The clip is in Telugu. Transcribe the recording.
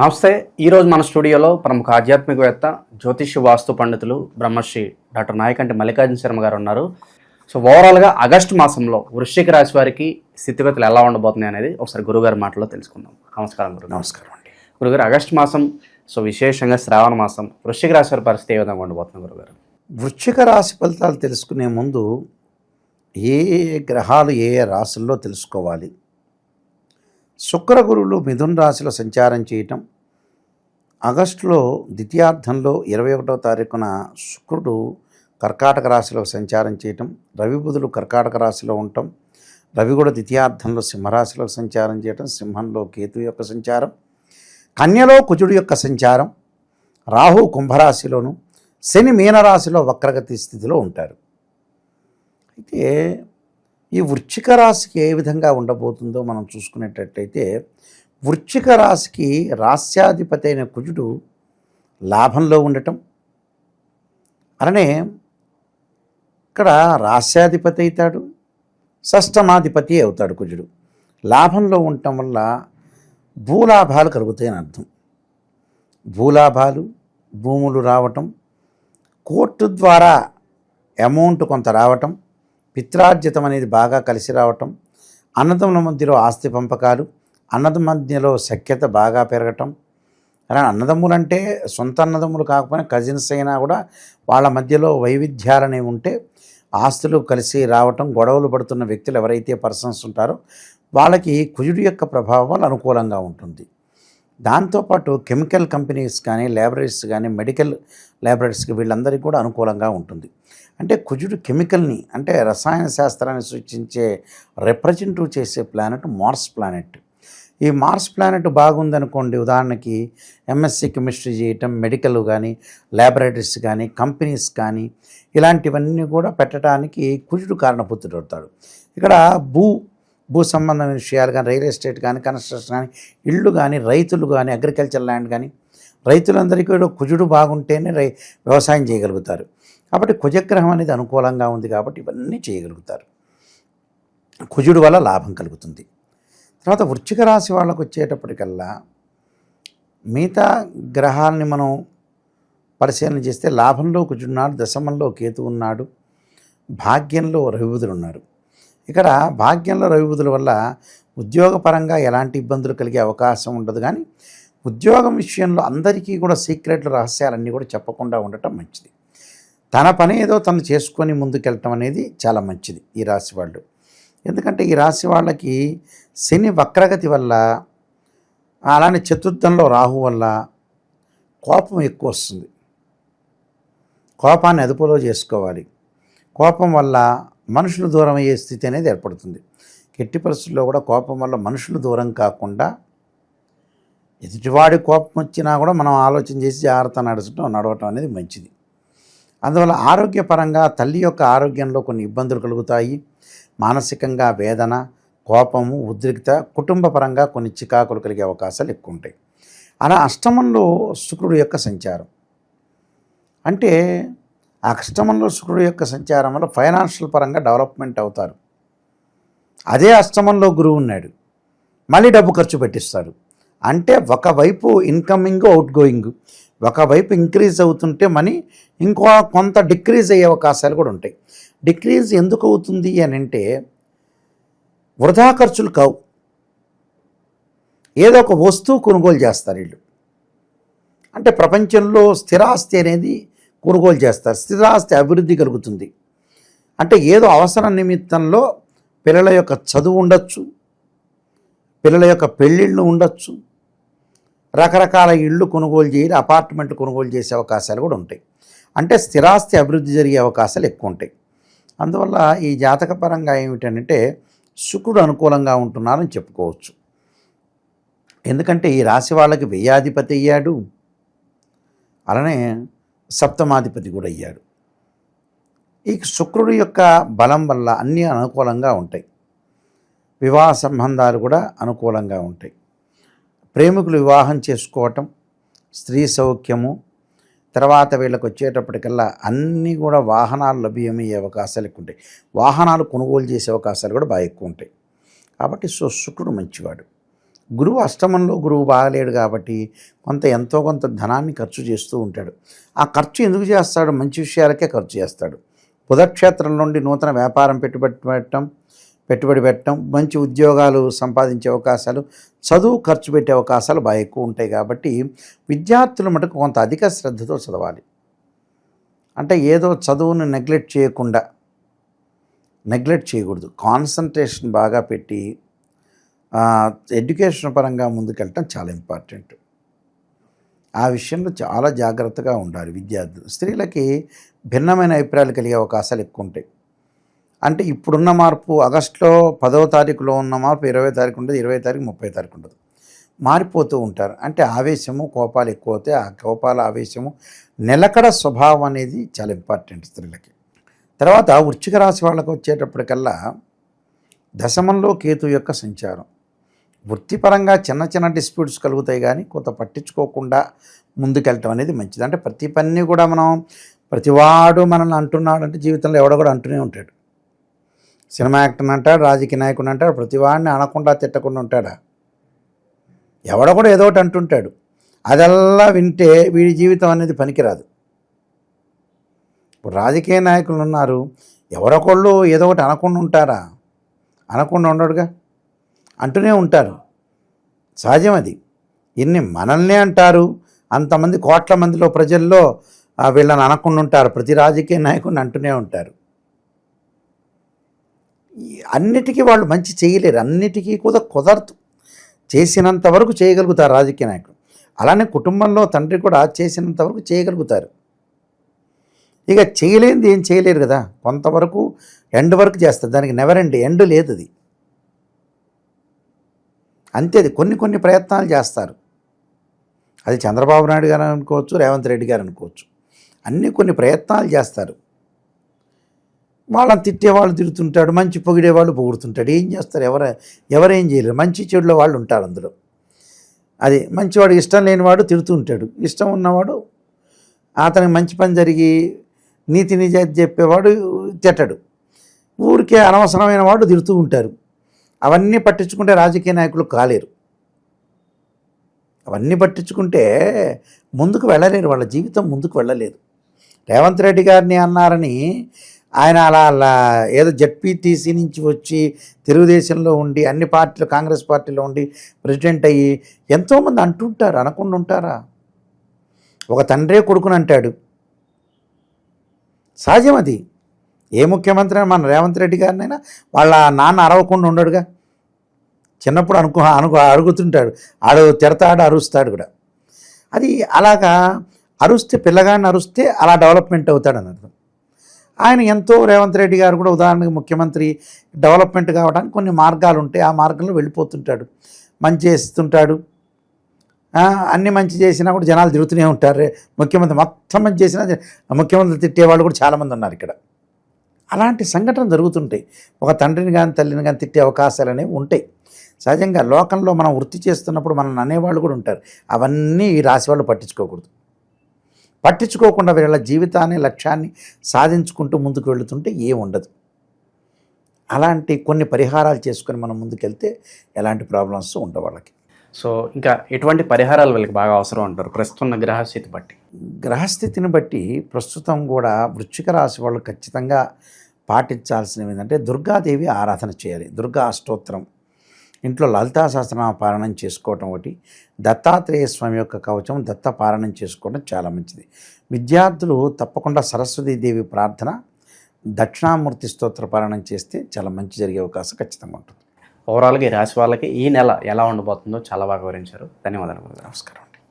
నమస్తే ఈరోజు మన స్టూడియోలో ప్రముఖ ఆధ్యాత్మికవేత్త జ్యోతిష వాస్తు పండితులు బ్రహ్మశ్రీ డాక్టర్ నాయకంటి మల్లికార్జున శర్మ గారు ఉన్నారు. సో ఓవరాల్గా ఆగస్టు మాసంలో వృశ్చిక రాశి వారికి స్థితిగతులు ఎలా ఉండబోతున్నాయి అనేది ఒకసారి గురుగారి మాటలో తెలుసుకుందాం. నమస్కారం గురుగారు. నమస్కారం అండి. గురుగారు ఆగస్టు మాసం సో విశేషంగా శ్రావణ మాసం వృశ్చిక రాశి వారి పరిస్థితి ఏ విధంగా ఉండబోతుంది గురుగారు? వృశ్చిక రాశి ఫలితాలు తెలుసుకునే ముందు ఏ గ్రహాలు ఏ రాశుల్లో తెలుసుకోవాలి? శుక్ర గురువులు మిథున రాశిలో సంచారం చేయటం ఆగస్టులో ద్వితీయార్థంలో ఇరవై ఒకటో తారీఖున శుక్రుడు కర్కాటక రాశిలో సంచారం చేయటం రవి బుధులు కర్కాటక రాశిలో ఉండటం రవి కూడా ద్వితీయార్థంలో సింహరాశిలో సంచారం చేయటం సింహంలో కేతు యొక్క సంచారం కన్యలో కుజుడు యొక్క సంచారం రాహు కుంభరాశిలోను శని మీనరాశిలో వక్రగతి స్థితిలో ఉంటారు. అయితే ఈ వృచ్చిక రాశికి ఏ విధంగా ఉండబోతుందో మనం చూసుకునేటట్టయితే వృచ్చిక రాశికి రాస్యాధిపతి అయిన కుజుడు లాభంలో ఉండటం. అలానే ఇక్కడ రాస్యాధిపతి అవుతాడు షష్టమాధిపతి అవుతాడు కుజుడు. లాభంలో ఉండటం వల్ల భూలాభాలు కలుగుతాయని అర్థం. భూలాభాలు భూములు రావటం కోర్టు ద్వారా అమౌంట్ కొంత రావటం పిత్రార్జితం అనేది బాగా కలిసి రావటం అన్నదమ్ముల మధ్యలో ఆస్తి పంపకాలు అన్నదం మధ్యలో సఖ్యత బాగా పెరగటం. అలా అన్నదమ్ములు అంటే సొంత అన్నదమ్ములు కాకపోయినా కజిన్స్ అయినా కూడా వాళ్ళ మధ్యలో వైవిధ్యాలనే ఉంటే ఆస్తులు కలిసి రావటం గొడవలు పడుతున్న వ్యక్తులు ఎవరైతే పర్సన్స్ ఉంటారో వాళ్ళకి కుజుడు యొక్క ప్రభావం అనుకూలంగా ఉంటుంది. దాంతోపాటు కెమికల్ కంపెనీస్ కానీ ల్యాబొరేటరీస్ కానీ మెడికల్ ల్యాబొరేటరీస్కి వీళ్ళందరికీ కూడా అనుకూలంగా ఉంటుంది. అంటే కుజుడు కెమికల్ని అంటే రసాయన శాస్త్రాన్ని సూచించే రిప్రజెంటివ్ చేసే ప్లానెట్ మార్స్ ప్లానెట్ ఈ మార్స్ ప్లానెట్ బాగుందనుకోండి ఉదాహరణకి ఎంఎస్సి కెమిస్ట్రీ చేయటం మెడికల్ కానీ ల్యాబొరేటరీస్ కానీ కంపెనీస్ కానీ ఇలాంటివన్నీ కూడా పెట్టడానికి కుజుడు కారణపుత్రుడు అవుతాడు ఇక్కడ భూ భూ సంబంధమైన విషయాలు కానీ రియల్ ఎస్టేట్ కానీ కన్స్ట్రక్షన్ కానీ ఇళ్ళు కానీ రైతులు కానీ అగ్రికల్చర్ ల్యాండ్ కానీ రైతులందరికీ కూడా కుజుడు బాగుంటేనే రై వ్యవసాయం చేయగలుగుతారు. కాబట్టి కుజగ్రహం అనేది అనుకూలంగా ఉంది కాబట్టి ఇవన్నీ చేయగలుగుతారు. కుజుడు వల్ల లాభం కలుగుతుంది. తర్వాత వృచ్చిక రాశి వాళ్ళకు వచ్చేటప్పటికల్లా మిగతా గ్రహాలని మనం పరిశీలన చేస్తే లాభంలో కుజుడున్నాడు దశమంలో కేతు ఉన్నాడు భాగ్యంలో రవిబుధుడు ఉన్నారు. ఇక్కడ భాగ్యంలో రవిబుధుల వల్ల ఉద్యోగపరంగా ఎలాంటి ఇబ్బందులు కలిగే అవకాశం ఉండదు. కానీ ఉద్యోగం విషయంలో అందరికీ కూడా సీక్రెట్లు రహస్యాలన్నీ కూడా చెప్పకుండా ఉండటం మంచిది. తన పని ఏదో తను చేసుకొని ముందుకెళ్ళటం అనేది చాలా మంచిది ఈ రాశి వాళ్ళు. ఎందుకంటే ఈ రాశి వాళ్ళకి శని వక్రగతి వల్ల అలానే చతుర్థంలో రాహు వల్ల కోపం ఎక్కువ వస్తుంది. కోపాన్ని అదుపులో చేసుకోవాలి. కోపం వల్ల మనుషులు దూరం అయ్యే స్థితి అనేది ఏర్పడుతుంది. ఎట్టి పరిస్థితుల్లో కూడా కోపం వల్ల మనుషులు దూరం కాకుండా ఎదుటివాడి కోపం వచ్చినా కూడా మనం ఆలోచన చేసి జాగ్రత్త నడచడం నడవటం అనేది మంచిది. అందువల్ల ఆరోగ్యపరంగా తల్లి యొక్క ఆరోగ్యంలో కొన్ని ఇబ్బందులు కలుగుతాయి. మానసికంగా వేదన కోపము ఉద్రిక్త కుటుంబపరంగా కొన్ని చికాకులు కలిగే అవకాశాలు ఎక్కువ ఉంటాయి. అలా అష్టమంలో శుక్రుడు యొక్క సంచారం. అంటే ఆ అష్టమంలో శుక్రుడు యొక్క సంచారం వల్ల ఫైనాన్షియల్ పరంగా డెవలప్మెంట్ అవుతారు. అదే అష్టమంలో గురువు ఉన్నాడు. మళ్ళీ డబ్బు ఖర్చు పెట్టిస్తాడు. అంటే ఒకవైపు ఇన్కమింగ్ అవుట్ గోయింగ్ ఒకవైపు ఇంక్రీజ్ అవుతుంటే మనీ ఇంకో కొంత డిక్రీజ్ అయ్యే అవకాశాలు కూడా ఉంటాయి. డిక్రీజ్ ఎందుకు అవుతుంది అని అంటే వృధా ఖర్చులు కావు. ఏదో ఒక వస్తువు కొనుగోలు చేస్తారు వీళ్ళు. అంటే ప్రపంచంలో స్థిరాస్తి అనేది కొనుగోలు చేస్తారు. స్థిరాస్తి అభివృద్ధి కలుగుతుంది. అంటే ఏదో అవసర నిమిత్తంలో పిల్లల యొక్క చదువు ఉండొచ్చు పిల్లల యొక్క పెళ్ళిళ్ళు ఉండొచ్చు రకరకాల ఇళ్ళు కొనుగోలు చేయాలి అపార్ట్మెంట్ కొనుగోలు చేసే అవకాశాలు కూడా ఉంటాయి. అంటే స్థిరాస్తి అభివృద్ధి జరిగే అవకాశాలు ఎక్కువ ఉంటాయి. అందువల్ల ఈ జాతకపరంగా ఏమిటంటే శుక్రుడు అనుకూలంగా ఉంటున్నారని చెప్పుకోవచ్చు. ఎందుకంటే ఈ రాశి వాళ్ళకి వ్యయాధిపతి అయ్యాడు. అలానే సప్తమాధిపతి కూడా అయ్యాడు ఈ శుక్రుడు యొక్క బలం వల్ల అన్నీ అనుకూలంగా ఉంటాయి. వివాహ సంబంధాలు కూడా అనుకూలంగా ఉంటాయి. ప్రేమికులు వివాహం చేసుకోవటం స్త్రీ సౌఖ్యము తర్వాత వీళ్ళకి వచ్చేటప్పటికల్లా అన్నీ కూడా వాహనాలు లభ్యమయ్యే అవకాశాలు ఎక్కువ ఉంటాయి. వాహనాలు కొనుగోలు చేసే అవకాశాలు కూడా బాగా ఎక్కువ ఉంటాయి. కాబట్టి సో శుక్రుడు మంచివాడు. గురువు అష్టమంలో గురువు బాగలేడు కాబట్టి కొంత ఎంతో కొంత ధనాన్ని ఖర్చు చేస్తూ ఉంటాడు. ఆ ఖర్చు ఎందుకు చేస్తాడు? మంచి విషయాలకే ఖర్చు చేస్తాడు. బుధక్షేత్రం నుండి నూతన వ్యాపారం పెట్టుబడి పెట్టడం పెట్టుబడి పెట్టడం మంచి ఉద్యోగాలు సంపాదించే అవకాశాలు చదువు ఖర్చు పెట్టే అవకాశాలు బాగా ఎక్కువ ఉంటాయి కాబట్టి విద్యార్థులు మటుకు కొంత అధిక శ్రద్ధతో చదవాలి. అంటే ఏదో చదువును నెగ్లెక్ట్ చేయకుండా నెగ్లెక్ట్ చేయకూడదు. కాన్సన్ట్రేషన్ బాగా పెట్టి ఎడ్యుకేషన్ పరంగా ముందుకెళ్ళటం చాలా ఇంపార్టెంట్. ఆ విషయంలో చాలా జాగ్రత్తగా ఉండాలి విద్యార్థులు. స్త్రీలకి భిన్నమైన అభిప్రాయాలు కలిగే అవకాశాలు ఎక్కువ ఉంటాయి అంటే ఇప్పుడున్న మార్పు ఆగస్టులో పదవ తారీఖులో ఉన్న మార్పు ఇరవై తారీఖు ఉండదు ఇరవై తారీఖు ముప్పై తారీఖు ఉండదు. మారిపోతూ ఉంటారు. అంటే ఆవేశము కోపాలు ఎక్కువ అవుతాయి ఆ కోపాల ఆవేశము నిలకడ స్వభావం అనేది చాలా ఇంపార్టెంట్ స్త్రీలకి. తర్వాత వృచ్చిక రాశి వాళ్ళకి వచ్చేటప్పటికల్లా దశమంలో కేతు యొక్క సంచారం. వృత్తిపరంగా చిన్న చిన్న డిస్ప్యూట్స్ కలుగుతాయి కానీ కొంత పట్టించుకోకుండా ముందుకెళ్ళటం అనేది మంచిది. అంటే ప్రతి పని కూడా మనం ప్రతివాడు మనల్ని అంటున్నాడు అంటే జీవితంలో ఎవడో కూడా అంటూనే ఉంటాడు. సినిమా యాక్టర్ అంటాడు రాజకీయ నాయకుడు అంటాడు ప్రతివాడిని అనకుండా తిట్టకుండా ఉంటాడా? ఎవడో కూడా ఏదో ఒకటి అంటుంటాడు. అదల్లా వింటే వీడి జీవితం అనేది పనికిరాదు. ఇప్పుడు రాజకీయ నాయకులు ఉన్నారు. ఎవరొకళ్ళు ఏదో ఒకటి అనకుండా ఉంటారా? అనకుండా ఉండడుగా? అంటూనే ఉంటారు. సహజం అది ఇన్ని మనల్నే అంటారు. అంతమంది కోట్ల మందిలో ప్రజల్లో వీళ్ళని అనకుండా ఉంటారు. ప్రతి రాజకీయ నాయకుడిని అంటూనే ఉంటారు. అన్నిటికీ వాళ్ళు మంచి చేయలేరు. అన్నిటికీ కూడా కుదరదు. చేసినంత వరకు చేయగలుగుతారు రాజకీయ నాయకుడు. అలానే కుటుంబంలో తండ్రి కూడా చేసినంత వరకు చేయగలుగుతారు. ఇక చేయలేనిది ఏం చేయలేరు కదా. కొంతవరకు ఎండ్ వరకు చేస్తారు. దానికి నెవర్ ఎండ్ ఎండ్ లేదు అది. అంతే అది కొన్ని కొన్ని ప్రయత్నాలు చేస్తారు. అది చంద్రబాబు నాయుడు గారు అనుకోవచ్చు రేవంత్ రెడ్డి గారు అనుకోవచ్చు. అన్నీ కొన్ని ప్రయత్నాలు చేస్తారు. వాళ్ళని తిట్టేవాళ్ళు తిడుతుంటాడు మంచి పొగిడేవాళ్ళు పొగుడుతుంటాడు. ఏం చేస్తారు? ఎవరు ఎవరేం చేయలేరు. మంచి చెడులో వాళ్ళు ఉంటారు అందులో. అది మంచివాడు ఇష్టం లేనివాడు తిడుతూ ఉంటాడు. ఇష్టం ఉన్నవాడు అతనికి మంచి పని జరిగి నీతి నిజాయితీ చెప్పేవాడు తిట్టడు. ఊరికే అనవసరమైన వాడు తిడుతూ ఉంటారు. అవన్నీ పట్టించుకుంటే రాజకీయ నాయకులు కాలేరు. అవన్నీ పట్టించుకుంటే ముందుకు వెళ్ళలేరు వాళ్ళ జీవితం ముందుకు వెళ్ళలేదు. రేవంత్ రెడ్డి గారిని అన్నారని ఆయన అలా అలా ఏదో జడ్పీటీసీ నుంచి వచ్చి తెలుగుదేశంలో ఉండి అన్ని పార్టీలు కాంగ్రెస్ పార్టీలో ఉండి ప్రెసిడెంట్ అయ్యి ఎంతోమంది అంటుంటారు అనకుండా ఉంటారా? ఒక తండ్రే కొడుకుని అంటాడు. సహజం అది. ఏ ముఖ్యమంత్రి అయినా మన రేవంత్ రెడ్డి గారినైనా వాళ్ళ నాన్న అరవకుండా ఉండడుగా. చిన్నప్పుడు అనుకు అను అడుగుతుంటాడు ఆడు తిడతాడు అరుస్తాడు కూడా. అది అలాగా అరుస్తే పిల్లగాడిని అరుస్తే అలా డెవలప్మెంట్ అవుతాడు అని అర్థం. ఆయన ఎంతో రేవంత్ రెడ్డి గారు కూడా ఉదాహరణకు ముఖ్యమంత్రి డెవలప్మెంట్ కావడానికి కొన్ని మార్గాలు ఉంటాయి. ఆ మార్గంలో వెళ్ళిపోతుంటాడు. మంచి చేస్తుంటాడు. అన్ని మంచి చేసినా కూడా జనాలు తిరుగుతూనే ఉంటారు. ముఖ్యమంత్రి మొత్తం మంచి చేసినా ముఖ్యమంత్రి తిట్టేవాళ్ళు కూడా చాలామంది ఉన్నారు ఇక్కడ. అలాంటి సంఘటన జరుగుతుంటాయి. ఒక తండ్రిని కానీ తల్లిని కానీ తిట్టే అవకాశాలు అనేవి ఉంటాయి. సహజంగా లోకంలో మనం వృత్తి చేస్తున్నప్పుడు మనల్ని అనేవాళ్ళు కూడా ఉంటారు. అవన్నీ ఈ రాశి వాళ్ళు పట్టించుకోకూడదు. పట్టించుకోకుండా వీళ్ళ జీవితాన్ని లక్ష్యాన్ని సాధించుకుంటూ ముందుకు వెళుతుంటే ఏముండదు ఉండదు. అలాంటి కొన్ని పరిహారాలు చేసుకొని మనం ముందుకెళ్తే ఎలాంటి ప్రాబ్లమ్స్ ఉండవు వాళ్ళకి. సో ఇంకా ఎటువంటి పరిహారాలు వీళ్ళకి బాగా అవసరం అంటారు? ప్రస్తుతం ఉన్న గ్రహస్థితి బట్టి. గ్రహస్థితిని బట్టి ప్రస్తుతం కూడా వృశ్చిక రాశి వాళ్ళు ఖచ్చితంగా పాటించాల్సినవి ఏంటంటే దుర్గాదేవి ఆరాధన చేయాలి. దుర్గా అష్టోత్తరం. ఇంట్లో లలితా సహస్రనామ పారాయణం చేసుకోవటం ఒకటి. దత్తాత్రేయ స్వామి యొక్క కవచం దత్త పారాయణం చేసుకోవడం చాలా మంచిది. విద్యార్థులు తప్పకుండా సరస్వతీదేవి ప్రార్థన దక్షిణామూర్తి స్తోత్ర పారాయణం చేస్తే చాలా మంచి జరిగే అవకాశం ఖచ్చితంగా ఉంటుంది. ఓవరాల్గా ఈ రాశి వాళ్ళకి ఈ నెల ఎలా ఉండబోతుందో చాలా బాగా వివరించారు. ధన్యవాదాలు. నమస్కారం.